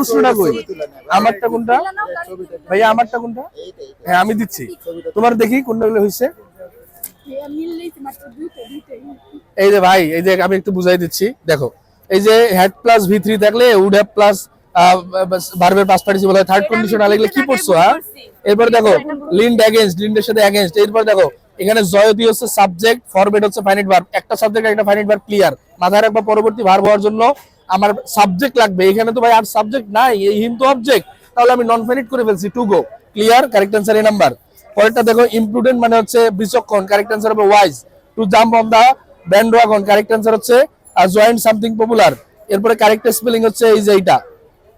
প্রশ্নটা কই? আমারটা কোনটা? ভাইয়া আমারটা কোনটা? হ্যাঁ আমি দিচ্ছি। তোমার দেখি কোনটা গুলো হয়েছে এই যে ভাই এই যে আমি একটু বুঝাই দিচ্ছি। দেখো এই যে হেড প্লাস ভি থ্রি থাকলে উড হ্যাভ প্লাস ভার্বের পাস পার্টিসিপল হয়। থার্ড কন্ডিশন লাগলে কি পড়ছো হ্যাঁ? এরপর দেখো লিন্ড অ্যাগেন্স্ট লিন্ডের সাথে অ্যাগেন্স্ট এরপর দেখো এখানে জয়তি হচ্ছে সাবজেক্ট ফরমেট হচ্ছে ফাইনাইট ভার্ব একটা সাবজেক্ট একটা ফাইনাইট ভার্ব ক্লিয়ার মাথায় রাখবা পরবর্তী ভার্ব হওয়ার জন্য আমার সাবজেক্ট লাগবে। এখানে তো ভাই আর সাবজেক্ট নাই এই হিন্তু অবজেক্ট তাহলে আমি নন ফাইনাইট করে ফেলছি। To go clear correct answer এই নাম্বার পরেরটা দেখো ইমপ্রুডেন্ট মানে হচ্ছে বিচক্ষণ। কারেক্ট অ্যান্সার হবে wise to jump on the bandwagon correct answer হচ্ছে জয়েন্ট সামথিং পপুলার এরপরে কারেক্ট স্পেলিং হচ্ছে এই যে এইটা।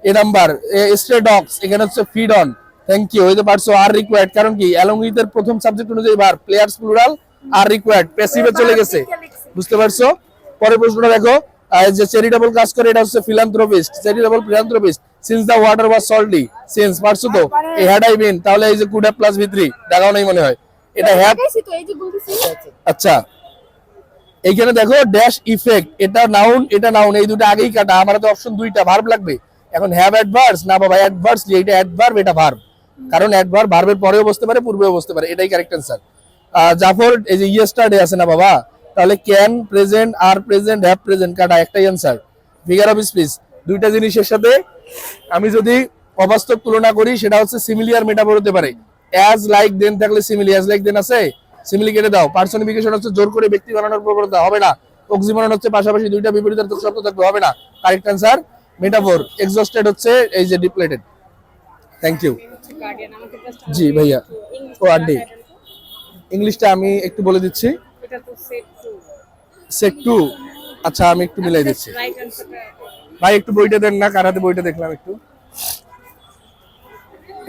এ নাম্বার স্ট্রে ডগস এখানে হচ্ছে ফিড অন থ্যাংক ইউ হইতে পারছ আর রিকোয়ার্ড কারণ কি? অ্যালং উইথ এর প্রথম সাবজেক্ট অনুযায়ী ভার প্লেয়ার্স প্লুরাল আর রিকোয়ার্ড প্যাসিভে চলে গেছে। বুঝতে পারছ? পরের প্রশ্নটা দেখো। যে চ্যারিটেবল কাজ করে এটা হচ্ছে philanthropist charitable philanthropist since the water was salty since পারছ তো? এই হ্যাড আই বিন তাহলে এই যে কুড প্লাস ভিত্রি দেখাও নাই মনে হয়। এটা হ্যাভ আচ্ছা। এইখানে দেখো ড্যাশ ইফেক্ট এটা নাউন এটা নাউন এই দুটো আগেই কাটা আমার তো অপশন দুইটা ভার্ব লাগবে। এখন হ্যাভ অ্যাডভার্স না বাবা অ্যাডভার্স এটা অ্যাডভার্ব এটা ভার্ব কারণ অ্যাডভার্ব ভার্বের পরেও বসতে পারে পূর্বেও বসতে পারে এটাই কারেক্ট অ্যান্সার জাফর এই যে ইয়েস্টারডে আছে না বাবা? তাহলে ক্যান প্রেজেন্ট আর প্রেজেন্ট হ্যাভ প্রেজেন্ট কাটা একটাই অ্যান্সার ফিগার অফ স্পিচ দুইটা জিনিসের সাথে আমি যদি অবাস্তব তুলনা করি সেটা হচ্ছে সিমিলিয়ার মেটাফর হতে পারে। অ্যাজ লাইক দেন থাকলে সিমিলি অ্যাজ লাইক দেন আছে? সিমিলি কেটে দাও। পার্সনিফিকেশন হচ্ছে জোর করে ব্যক্তি বানানোর প্রবণতা হবে না। অক্সিমরন হচ্ছে পাশাপাশি দুইটা বিপরীতার্থক শব্দ থাকবে হবে না। কারেক্ট অ্যান্সার মেটাফর এক্সস্টেড হচ্ছে এই যে ডিপ্লেটেড থ্যাংক ইউ জি ভাইয়া। ও আড্ডি ইংলিশটা আমি একটু বলে দিচ্ছি। সেক টু আচ্ছা আমি একটু মিলাই দিচ্ছি। ভাই, একটু বইটা দেন না কারাতে বইটা দেখলাম একটু।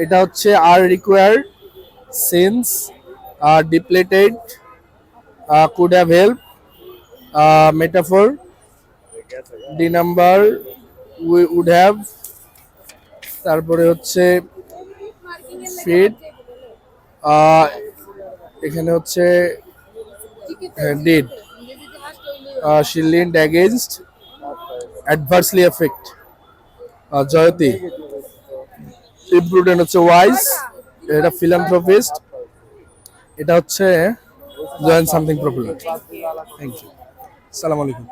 এটা হচ্ছে আর required since depleted could have help metaphor the number we would have তারপরে হচ্ছে ফিট এখানে হচ্ছে did she leaned against adversely affect জয়তি। ইমপ্রুডেন্ট হচ্ছে ওয়াইজ এটা ফিলান্থ্রপিস্ট এটা হচ্ছে join something popular thank you সালাম আলাইকুম